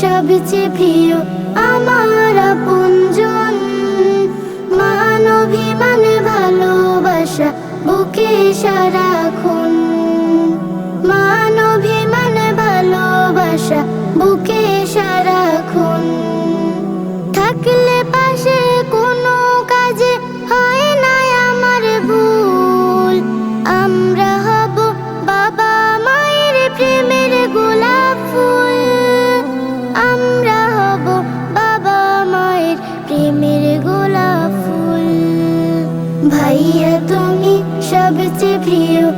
সবচেয়ে প্রিয় আমার আপনজন। মানবিমান ভালোবাসা বুকে সারাক্ষণ মানবিমান ভালোবাসা বুকে робиться мрію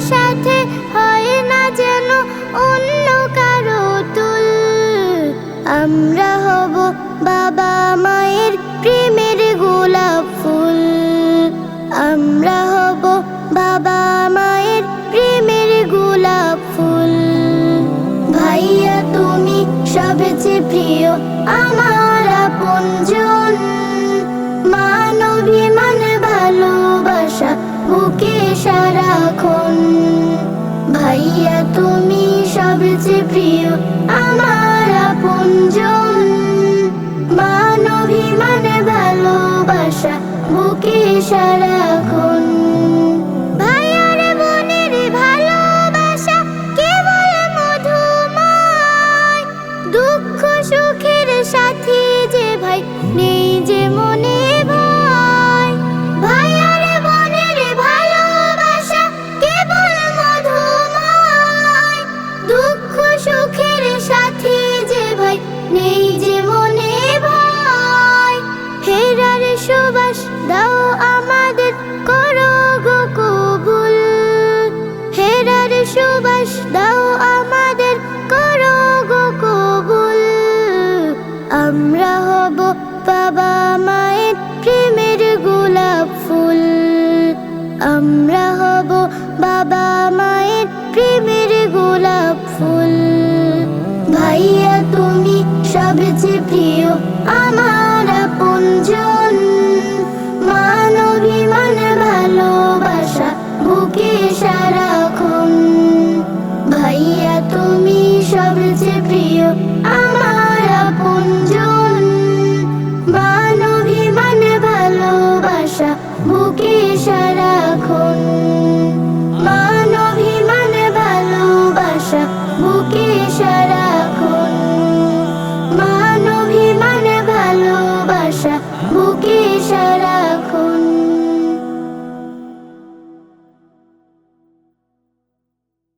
সাথে হয় না যেন অন্য কারও তুল। আমরা হব বাবা মায়ের প্রেমের গোলাপ ফুল। আমরা হব বাবা মায়ের প্রেমের গোলাপ ফুল। ভাইয়া, তুমি সবচেয়ে প্রিয়, আমার আপনজন। মানবিমান ভালো। ভাষা বুকে সারাক্ষণ। ভাইয়া তুমি সবচেয়ে প্রিয় আমার আপনজন। মানবিমান ভালোবাসা বুকে সারাক্ষণ। আমরা হব বাবা মায়ের প্রেমের গোলাপ ফুল। ভাইয়া, তুমি সবচেয়ে প্রিয়, আমার আপনজন। মানে ভালোবাসা, বুকে সারা